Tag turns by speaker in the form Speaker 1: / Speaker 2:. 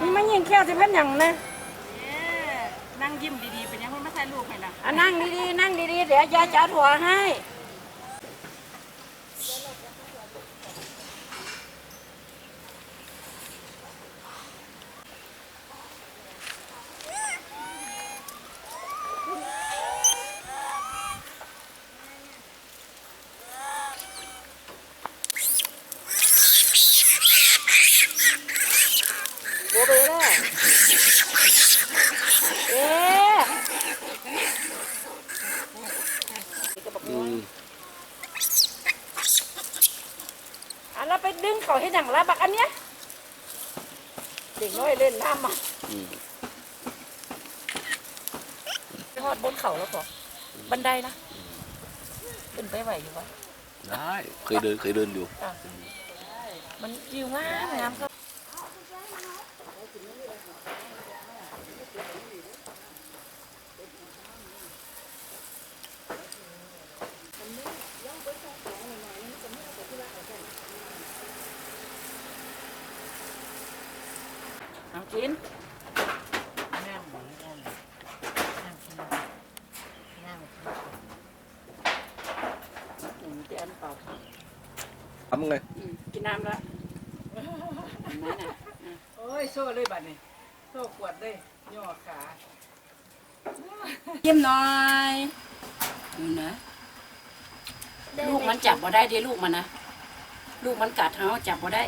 Speaker 1: มันไม่ยิงแค่สิเพันหยังนะ
Speaker 2: นั่งยิ้มดีๆ เป็นยังไงมาถ่ายรูปให้นะ
Speaker 1: อะนั่งดีๆ นั่งดีๆ เดี๋ยวยายจะถั่วให้ โบเบล่ะเอ๊ะ
Speaker 3: อืม
Speaker 1: อันเราไปดึงเขาให้หนังละบักอันเนี้ยเด็กน้อยเล่นน้ำมา
Speaker 3: อืม
Speaker 1: ทอดบนเขาแล้วพอบันไดนะขึ้นไปไหวอยู่วะ
Speaker 3: ได้เคยเดินเคยเดินอยู่
Speaker 1: อะมันวิวงามงามครับ เอากินอืมเดี๋
Speaker 2: โอ้โซ่เลยบัดนี้โซ่ขวดเลยย่อขา
Speaker 1: ยิ้มหน่อยดูนะลูกมันจับบ่ได้ดิลูกมันนะลูกมันกัดเท้าจับบ่ได้